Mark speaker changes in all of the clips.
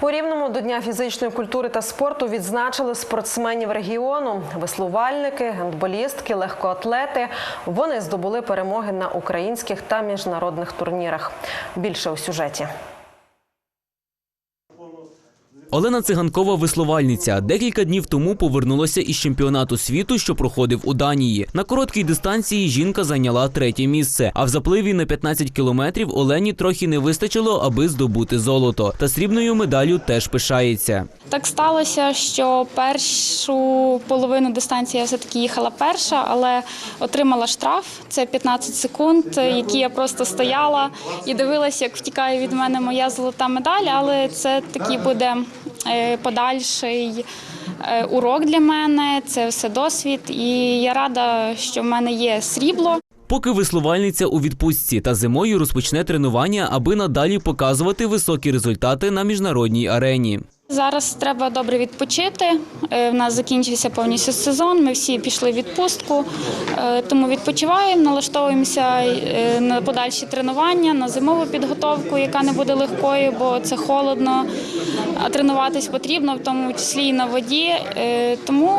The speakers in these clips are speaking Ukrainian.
Speaker 1: У рівному до Дня фізичної культури та спорту відзначили спортсменів регіону, веслувальники, гандболістки, легкоатлети. Вони здобули перемоги на українських та міжнародних турнірах. Більше у сюжеті.
Speaker 2: Олена Циганкова веслувальниця. Декілька днів тому повернулася із чемпіонату світу, що проходив у Данії. На короткій дистанції жінка зайняла третє місце. А в запливі на 15 кілометрів Олені трохи не вистачило, аби здобути золото. Та срібною медаллю теж пишається.
Speaker 3: Так сталося, що першу половину дистанції я все-таки їхала перша, але отримала штраф. Це 15 секунд, які я просто стояла і дивилася, як втікає від мене моя золота медаль. Але це такий буде подальший е, урок для мене. Це все досвід, і я рада, що в мене є срібло.
Speaker 2: Поки веслувальниця у відпустці та зимою розпочне тренування, аби надалі показувати високі результати на міжнародній арені.
Speaker 3: Зараз треба добре відпочити. Е, В нас закінчився повністю сезон. Ми всі пішли в відпустку, Е, тому відпочиваємо, налаштовуємося е, на подальші тренування, на зимову підготовку, яка не буде легкою, бо це холодно. А тренуватись потрібно, в тому числі і на воді. Е, Тому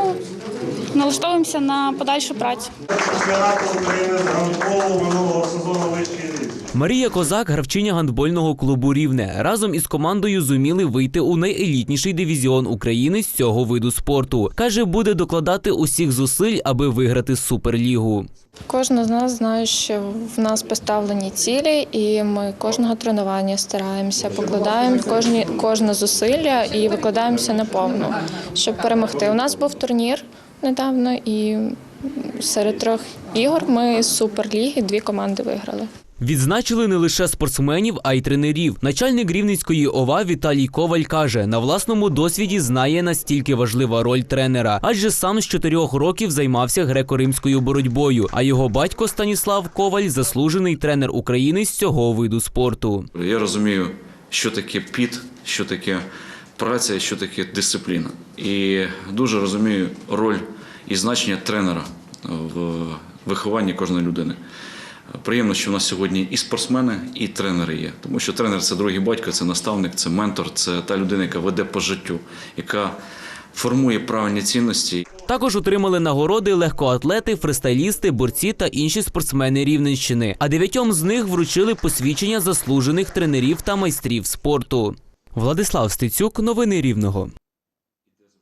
Speaker 3: налаштовуємося на подальшу працю.
Speaker 2: Марія Козак, гравчиня гандбольного клубу Рівне, разом із командою зуміли вийти у найелітніший дивізіон України з цього виду спорту. каже, буде докладати усіх зусиль, аби виграти суперлігу.
Speaker 4: Кожен з нас знає, що в нас поставлені цілі, і ми кожного тренування стараємося, покладаємо кожні, кожне зусилля і викладаємося наповну, щоб перемогти. У нас був турнір недавно, і серед трьох ігор ми з суперліги дві команди виграли.
Speaker 2: Відзначили не лише спортсменів, а й тренерів. Начальник Рівненської ОВА Віталій Коваль каже, на власному досвіді знає настільки важлива роль тренера, адже сам з чотирьох років займався греко-римською боротьбою. А його батько Станіслав Коваль заслужений тренер України з цього виду спорту.
Speaker 5: Я розумію, що таке піт, що таке праця, що таке дисципліна. І дуже розумію роль і значення тренера в вихованні кожної людини. Приємно, що в нас сьогодні і спортсмени, і тренери є. Тому що тренер це другий батько, це наставник, це ментор, це та людина, яка веде по життю, яка формує правильні цінності.
Speaker 2: Також отримали нагороди легкоатлети, фристайлісти, борці та інші спортсмени Рівненщини. А дев'ятьом з них вручили посвідчення заслужених тренерів та майстрів спорту. Владислав Стецюк, новини Рівного.